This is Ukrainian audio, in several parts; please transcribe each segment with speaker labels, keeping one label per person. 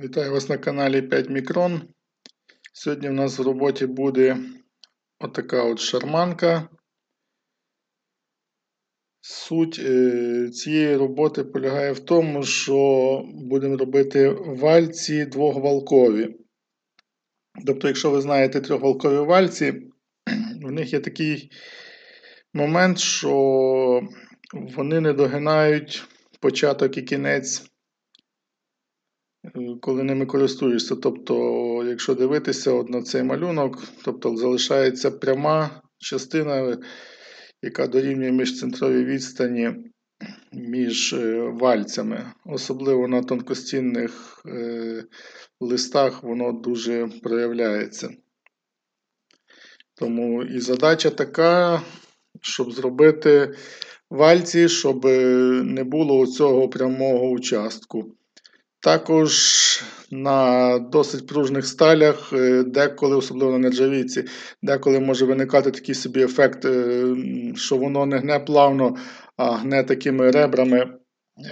Speaker 1: Вітаю вас на каналі 5 Мікрон. Сьогодні в нас в роботі буде отака от шарманка. Суть е, цієї роботи полягає в тому, що будемо робити вальці двохвалкові. Тобто, якщо ви знаєте трьохвалкові вальці, в них є такий момент, що вони не догинають початок і кінець коли ними користуєшся. Тобто, якщо дивитися от на цей малюнок, тобто залишається пряма частина, яка дорівнює міжцентровій відстані між е, вальцями. Особливо на тонкостінних е, листах воно дуже проявляється. Тому і задача така, щоб зробити вальці, щоб не було цього прямого участку. Також на досить пружних сталях, е, деколи, особливо на нержавійці, деколи може виникати такий собі ефект, е, що воно не гне плавно, а гне такими ребрами,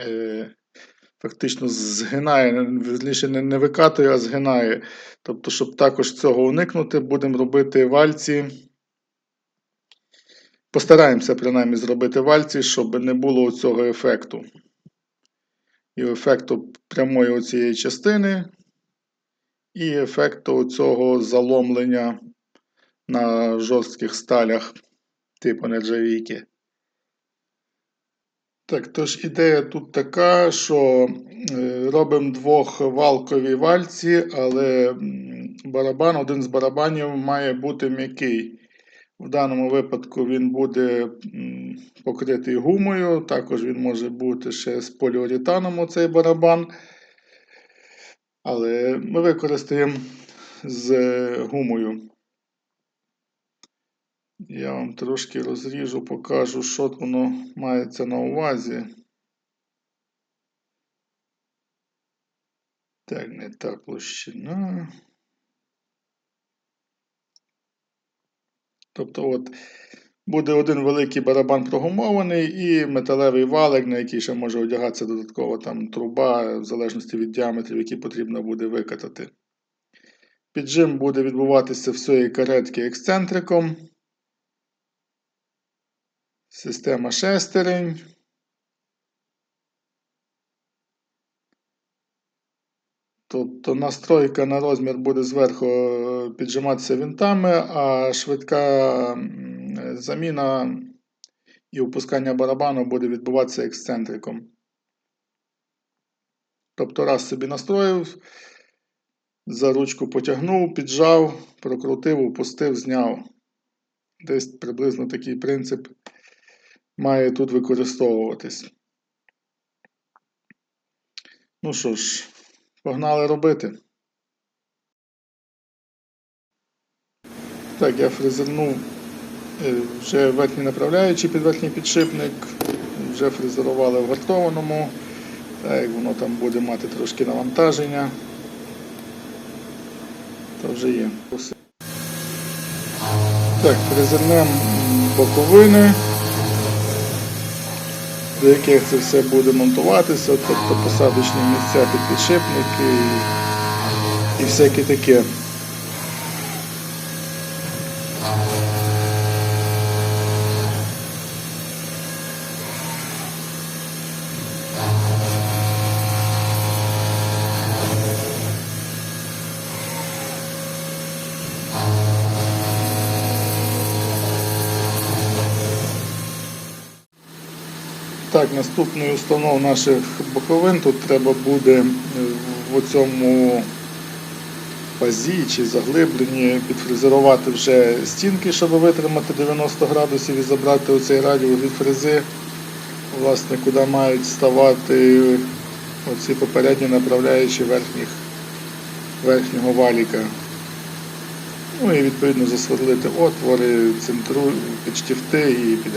Speaker 1: е, фактично згинає, верніше не викатує, а згинає. Тобто, щоб також цього уникнути, будемо робити вальці. Постараємося принаймні зробити вальці, щоб не було цього ефекту і ефекту прямої оцієї частини, і ефекту цього заломлення на жорстких сталях типу нержавійки. Так, тож ідея тут така, що е, робимо двохвалкові вальці, але барабан, один з барабанів має бути м'який. В даному випадку він буде покритий гумою, також він може бути ще з поліуретаном оцей барабан. Але ми використаємо з гумою. Я вам трошки розріжу, покажу, що воно мається на увазі. Так, не та площина. Тобто, от буде один великий барабан прогумований і металевий валик, на який ще може одягатися додатково там труба, в залежності від діаметрів, які потрібно буде викатати. Піджим буде відбуватися всієї каретки ексцентриком. Система шестерень. Тобто настройка на розмір буде зверху е, піджиматися винтами, а швидка заміна і опускання барабану буде відбуватися ексцентриком. Тобто раз собі настроїв, за ручку потягнув, піджав, прокрутив, опустив, зняв. Десь приблизно такий принцип має тут використовуватись. Ну що ж, Погнали робити. Так, я фрезернув е, вже верхній направляючий під верхній підшипник, вже фрезерували в гартованому, так, воно там буде мати трошки навантаження. То вже є. Так, фрезернемо боковини до яких це все буде монтуватися, тобто посадочні місця під підшипники і, всяке таке. Так, наступний установ наших боковин тут треба буде е, в цьому пазі чи заглибленні підфрезерувати вже стінки, щоб витримати 90 градусів і забрати оцей радіус від фрези, власне, куди мають ставати оці попередні направляючі верхніх, верхнього валіка. Ну і відповідно засверлити отвори, центру, підштифти і під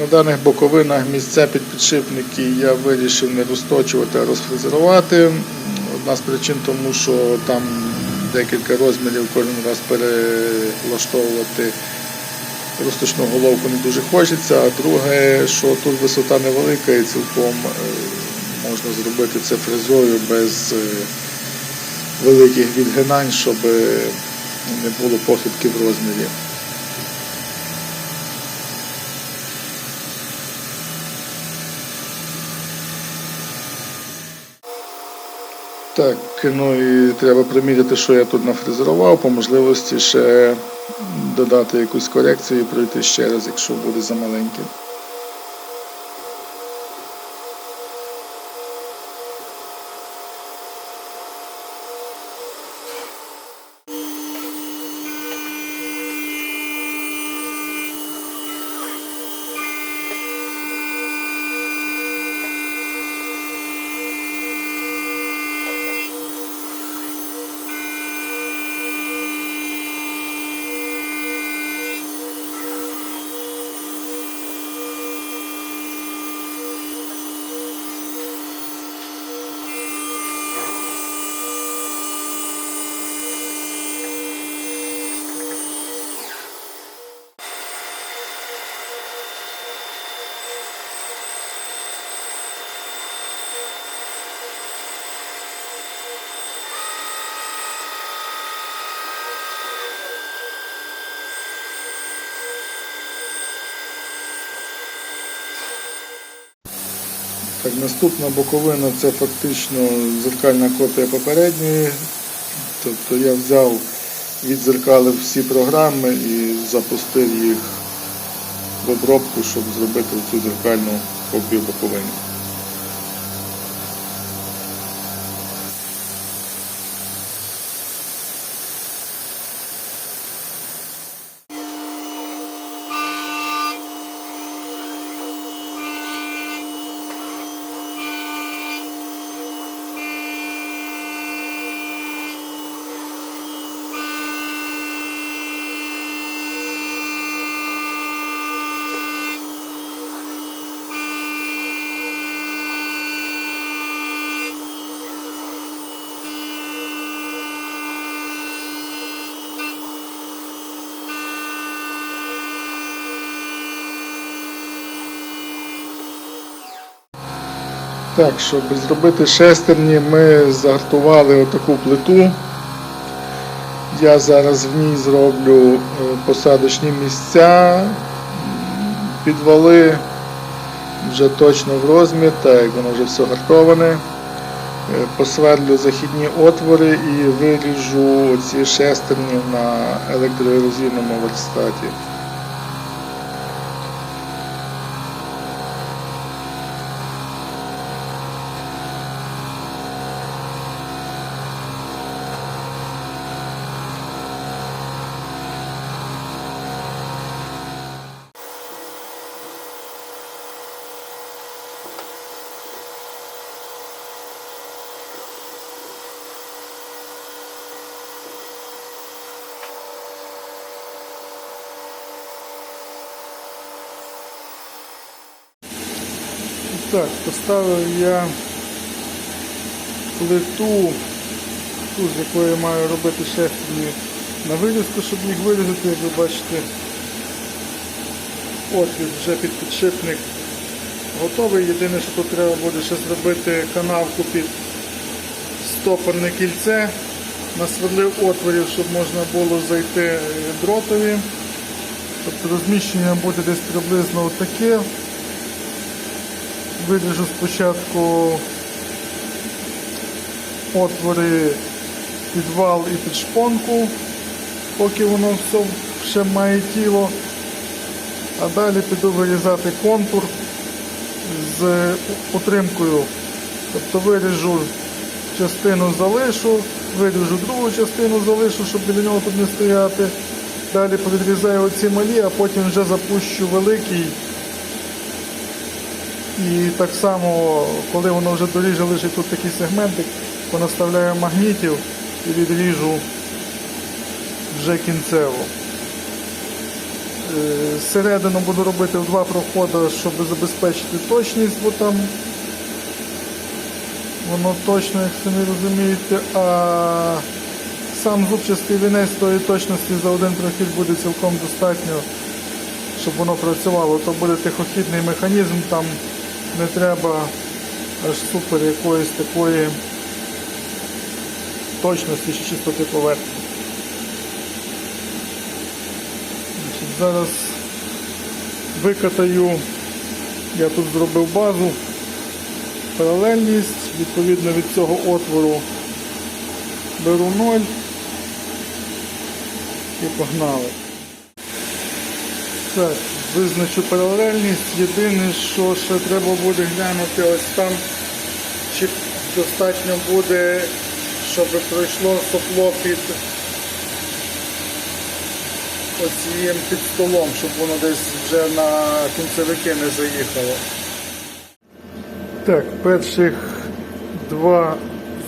Speaker 1: На даних боковинах місця під підшипники я вирішив не розточувати, а розфрезерувати. Одна з причин тому, що там декілька розмірів кожен раз перелаштовувати розточну головку не дуже хочеться, а друге, що тут висота невелика і цілком е, можна зробити це фрезою без е, великих відгинань, щоб е, не було похибки в розмірі. Так, ну і треба приміряти, що я тут нафрезерував, по можливості ще додати якусь корекцію і пройти ще раз, якщо буде замаленьким. Так, наступна боковина це фактично зеркальна копія попередньої. Тобто я взяв, відзеркалив всі програми і запустив їх в обробку, щоб зробити цю зеркальну копію боковини. Так, щоб зробити шестерні, ми загартували отаку плиту. Я зараз в ній зроблю е, посадочні місця, підвали вже точно в розмір, так як воно вже все гартоване. Е, Посверлю західні отвори і виріжу ці шестерні на електроерозійному верстаті. Так, поставив я плиту, ту, з якої я маю робити шестерні на вирізку, щоб їх вирізати, як ви бачите. Отвір вже під підшипник готовий. Єдине, що тут треба буде ще зробити канавку під стопорне кільце. Насверлив отворів, щоб можна було зайти дротові. Тобто розміщення буде десь приблизно отаке. Виріжу спочатку отвори підвал і під шпонку, поки воно все ще має тіло. А далі піду вирізати контур з утримкою. Тобто виріжу частину залишу, виріжу другу частину залишу, щоб біля нього тут не стояти. Далі повідрізаю оці малі, а потім вже запущу великий. І так само, коли воно вже доріже лежить тут такий сегментик, понаставляю магнітів і відріжу вже кінцево. Е, Середину буду робити в два проходи, щоб забезпечити точність, бо там воно точно, як самі розумієте, а сам зубчастий вінець тої точності за один прохід буде цілком достатньо, щоб воно працювало. То буде тихохідний механізм, там не треба аж супер якоїсь такої точності чи чистоти поверхні. Значить, Зараз викатаю, я тут зробив базу, паралельність, відповідно від цього отвору беру 0 і погнали. Так, визначу паралельність. Єдине, що ще треба буде глянути ось там, чи достатньо буде, щоб пройшло сопло під оцієм під столом, щоб воно десь вже на кінцевики не заїхало. Так, перших два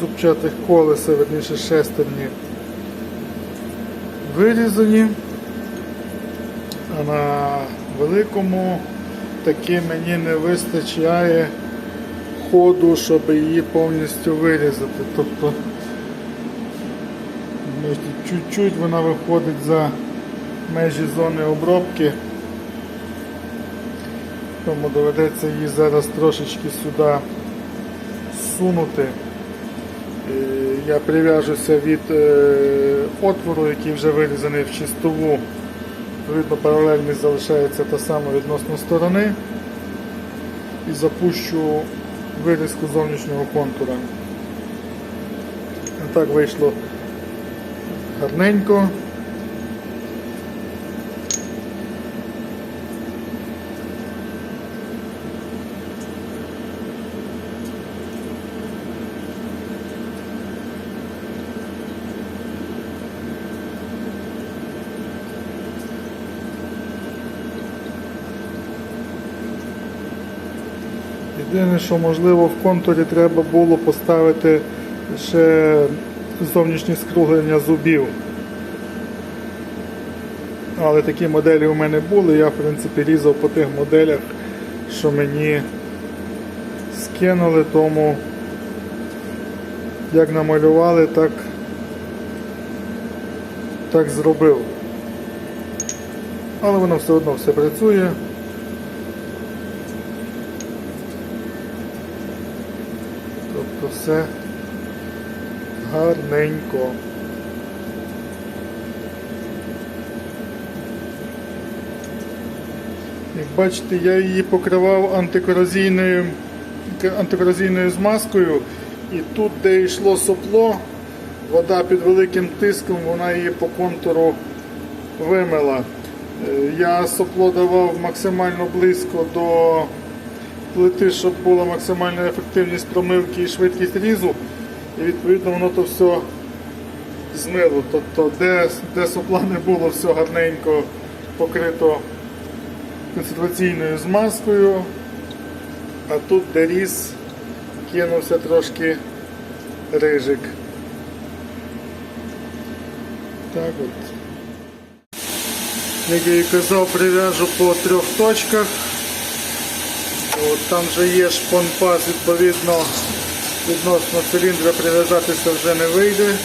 Speaker 1: зубчатих колеса, верніше шестерні, вирізані. А на великому таки мені не вистачає ходу, щоб її повністю вирізати. Тобто чуть-чуть вона виходить за межі зони обробки. Тому доведеться її зараз трошечки сюди сунути. Я прив'яжуся від е, отвору, який вже вирізаний в чистову. Відповідно, паралельність залишається та сама відносно сторони. І запущу вирізку зовнішнього контура. Так вийшло гарненько. Що можливо в контурі треба було поставити ще зовнішнє скруглення зубів. Але такі моделі у мене були, я в принципі різав по тих моделях, що мені скинули, тому як намалювали, так, так зробив. Але воно все одно все працює. Тобто все гарненько. Як бачите, я її покривав антикорозійною, антикорозійною змазкою і тут, де йшло сопло, вода під великим тиском, вона її по контуру вимила. Е, Я сопло давав максимально близько до плити, щоб була максимальна ефективність промивки і швидкість різу. І відповідно воно то все змило. Тобто, де, де сопла не було, все гарненько покрито консерваційною змазкою, а тут де різ кинувся трошки рижик. Так от. Як я і казав, прив'яжу по трьох точках. От, там вже є шпонпас, відповідно, відносно циліндра прив'язатися вже не вийде.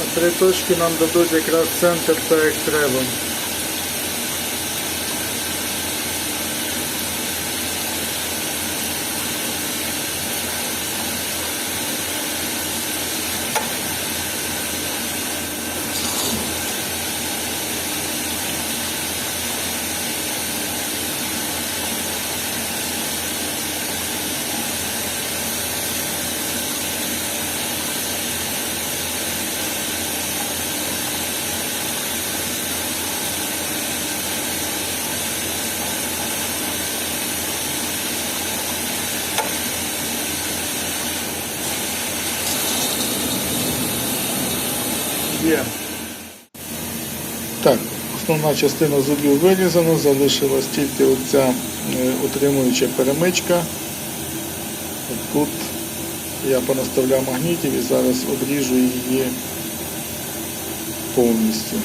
Speaker 1: А три точки нам дадуть якраз центр так як треба. Є. Так, основна частина зубів вирізана, залишилась тільки оця е, утримуюча перемичка. Тут я понаставляв магнітів і зараз обріжу її повністю.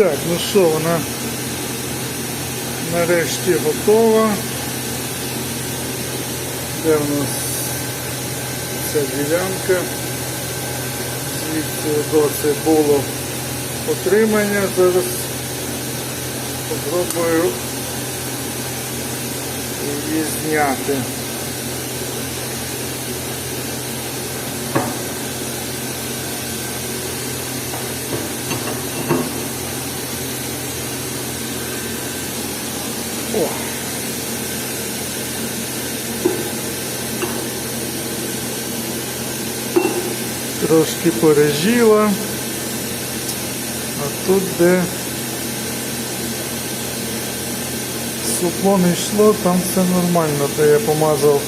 Speaker 1: Так, ну що, вона нарешті готова. Де в нас ця ділянка? Звідси до це було отримання. Зараз спробую її зняти. О! Трошки пережила. А тут, де супло не йшло, там все нормально, то я помазав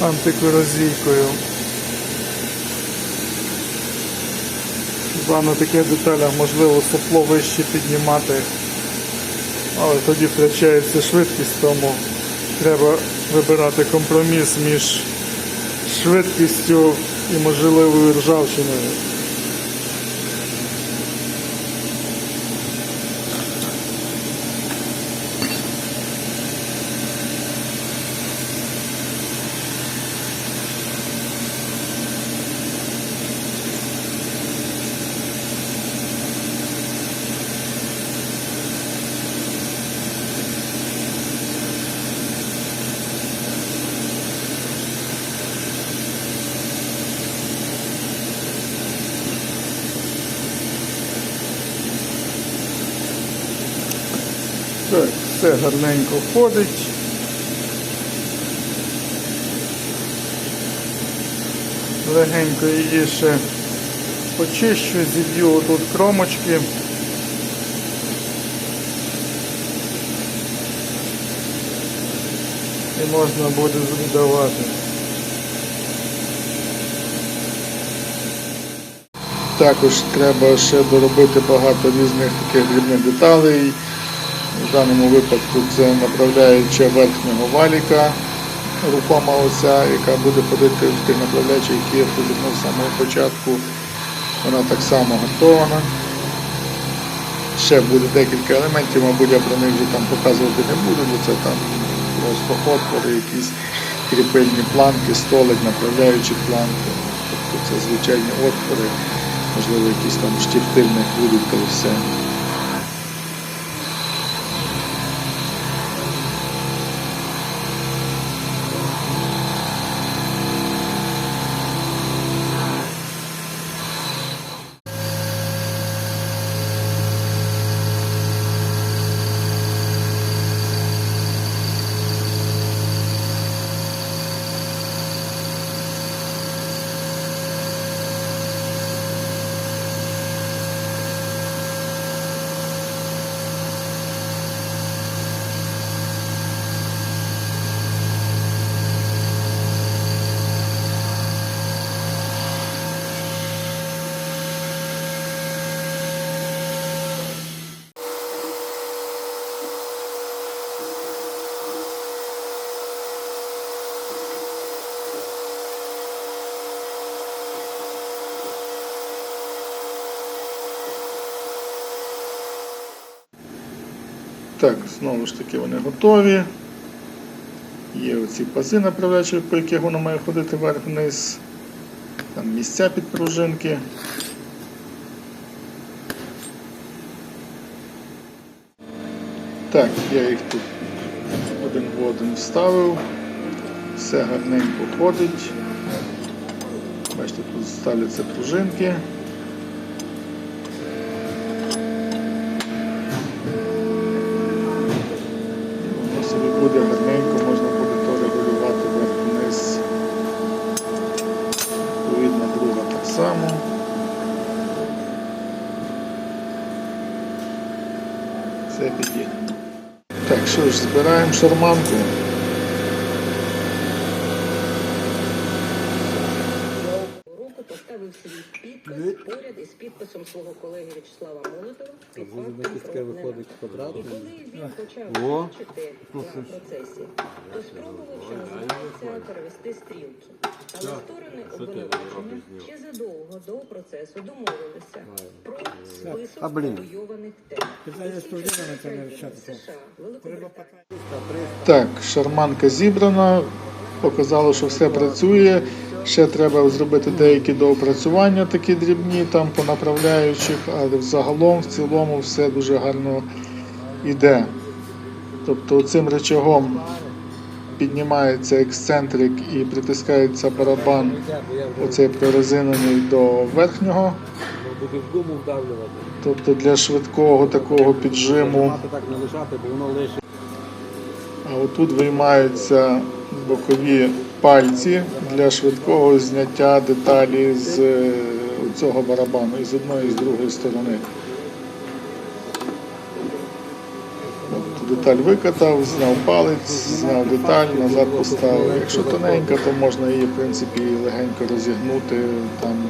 Speaker 1: антикорозійкою. Хіба на таких деталях можливо супло вище піднімати, але тоді втрачається швидкість, тому треба вибирати компроміс між швидкістю і можливою ржавчиною. Так, все гарненько входить. Легенько її ще почищу, зіб'ю тут кромочки. І можна буде зрідавати. Також треба ще доробити багато різних таких дрібних деталей. В даному випадку це направляюча верхнього валіка, рухома оця, яка буде ходити в тих направляючих, які я підігнув з самого початку. Вона так само готована. Ще буде декілька елементів, мабуть, я про них вже там показувати не буду, бо це там просто отвори, якісь кріпильні планки, столик, направляючі планки. Тобто це звичайні отвори, можливо, якісь там будуть та і все. Так, знову ж таки вони готові. Є оці пази направляючі, по яких воно має ходити вверх-вниз. Там місця під пружинки. Так, я їх тут один в один вставив. Все гарненько ходить. Бачите, тут ставляться пружинки. Що шарманку.
Speaker 2: Року поставив під підпис поряд із підписом свого колеги В'ячеслава Молотова під фактом
Speaker 3: кістка виходить квадратним.
Speaker 2: І коли він почав
Speaker 3: О.
Speaker 2: бачити на процесі, то спробував, що називається, перевести стрілки. Але сторони обвинувачення ще задовго до процесу домовилися про список
Speaker 3: А, блін.
Speaker 2: тем.
Speaker 1: Так, шарманка зібрана. Показало, що все працює. Ще треба зробити деякі доопрацювання, такі дрібні, там по направляючих, але взагалом, в цілому, все дуже гарно йде. Тобто цим речагом піднімається ексцентрик і притискається барабан, оцей прорезинений до верхнього.
Speaker 3: буде в гуму вдавлювати.
Speaker 1: Тобто для швидкого такого піджиму.
Speaker 3: Так не лишати, бо воно.
Speaker 1: А отут виймаються бокові пальці для швидкого зняття деталі з е, цього барабану і з одної і з другої сторони. Деталь викатав, зняв палець, зняв деталь, назад поставив. Якщо тоненька, то можна її в принципі легенько розігнути, там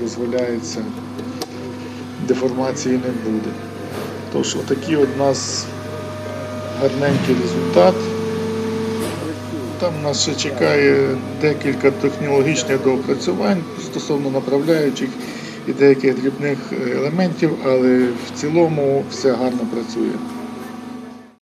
Speaker 1: дозволяється, деформації не буде. Тож отакий от нас гарненький результат. Там нас ще чекає декілька технологічних доопрацювань стосовно направляючих і деяких дрібних елементів, але в цілому все гарно працює.